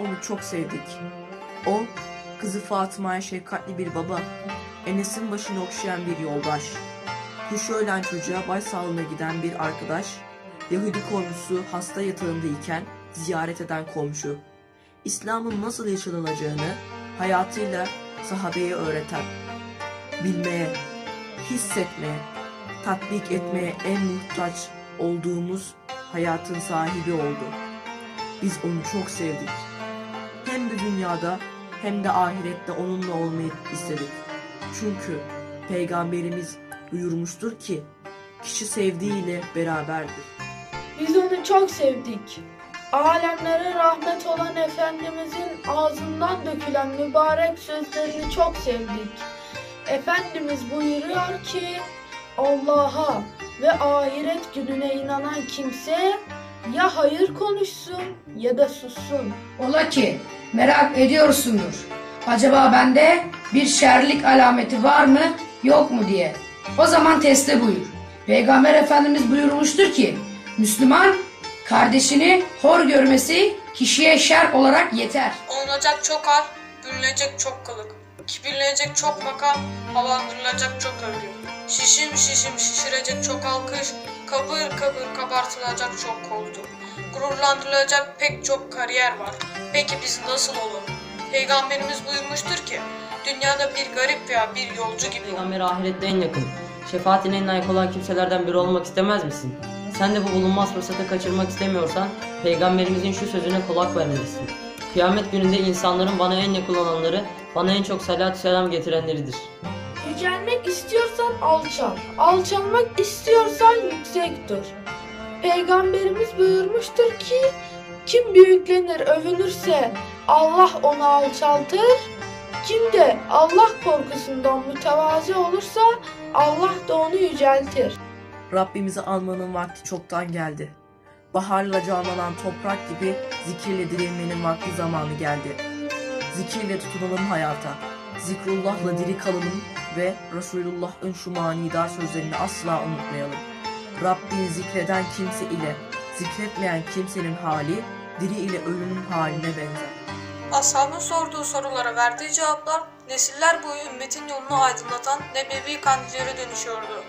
onu çok sevdik. O, kızı Fatıma'ya şefkatli bir baba, Enes'in başını okşayan bir yoldaş, kuşu ölen çocuğa başsağlığına giden bir arkadaş, Yahudi komşusu hasta yatağındayken ziyaret eden komşu, İslam'ın nasıl yaşanılacağını hayatıyla sahabeye öğreten, bilmeye, hissetmeye, tatbik etmeye en muhtaç olduğumuz hayatın sahibi oldu. Biz onu çok sevdik. Hem de dünyada hem de ahirette onunla olmayı istedik. Çünkü peygamberimiz buyurmuştur ki kişi sevdiğiyle beraberdir. Biz onu çok sevdik. Alemlere rahmet olan Efendimizin ağzından dökülen mübarek sözlerini çok sevdik. Efendimiz buyuruyor ki Allah'a ve ahiret gününe inanan kimse ya hayır konuşsun ya da sussun. Ola ki merak ediyorsundur. Acaba bende bir şerlik alameti var mı yok mu diye. O zaman teste buyur. Peygamber Efendimiz buyurmuştur ki Müslüman kardeşini hor görmesi kişiye şer olarak yeter. Olunacak çok al, bürünecek çok kılık. Kibirlenecek çok makam, havalandırılacak çok övgü. Şişim şişim şişirecek çok alkış, kabır kabır kabartılacak çok koltuk. Gururlandırılacak pek çok kariyer var. Peki biz nasıl olalım? Peygamberimiz buyurmuştur ki, dünyada bir garip veya bir yolcu gibi. Peygamber ahirette en yakın. Şefaatine en layık olan kimselerden biri olmak istemez misin? Sen de bu bulunmaz fırsatı kaçırmak istemiyorsan Peygamberimizin şu sözüne kulak vermelisin. Kıyamet gününde insanların bana en yakın olanları, bana en çok salatü selam getirenleridir. Yücelmek istiyorsan alçal, alçalmak istiyorsan yüksek dur. Peygamberimiz buyurmuştur ki kim büyüklenir, övünürse Allah onu alçaltır. Kim de Allah korkusundan mütevazi olursa Allah da onu yüceltir. Rabbimizi almanın vakti çoktan geldi. Baharla canlanan toprak gibi zikirle dirilmenin vakti zamanı geldi. Zikirle tutunalım hayata. Zikrullah'la diri kalalım ve Resulullah'ın şu manidar sözlerini asla unutmayalım. Rabbini zikreden kimse ile zikretmeyen kimsenin hali diri ile ölünün haline benzer. Ashabın sorduğu sorulara verdiği cevaplar nesiller boyu ümmetin yolunu aydınlatan nebevi kandillere dönüşüyordu.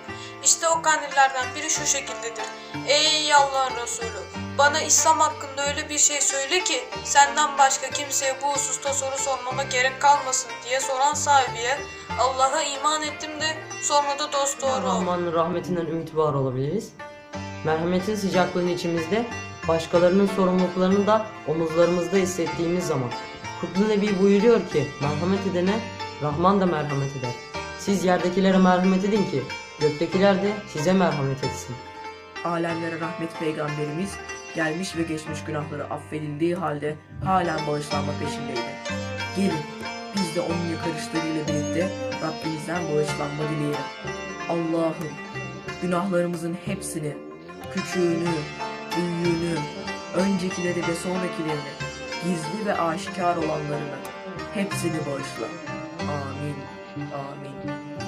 İşte o kandillerden biri şu şekildedir. Ey Allah'ın Resulü! Bana İslam hakkında öyle bir şey söyle ki senden başka kimseye bu hususta soru sormama gerek kalmasın diye soran sahibiye Allah'a iman ettim de sonra da dost doğru. Rahman'ın rahmetinden ümit var olabiliriz. Merhametin sıcaklığını içimizde, başkalarının sorumluluklarını da omuzlarımızda hissettiğimiz zaman. Kutlu Nebi buyuruyor ki, merhamet edene Rahman da merhamet eder. Siz yerdekilere merhamet edin ki, göktekiler de size merhamet etsin. Alemlere rahmet peygamberimiz gelmiş ve geçmiş günahları affedildiği halde halen bağışlanma peşindeydi. Gelin biz de onun yakarışlarıyla birlikte Rabbimizden bağışlanma dileyelim. Allah'ım günahlarımızın hepsini, küçüğünü, büyüğünü, öncekileri ve sonrakilerini, gizli ve aşikar olanlarını hepsini bağışla. Amin. Amin.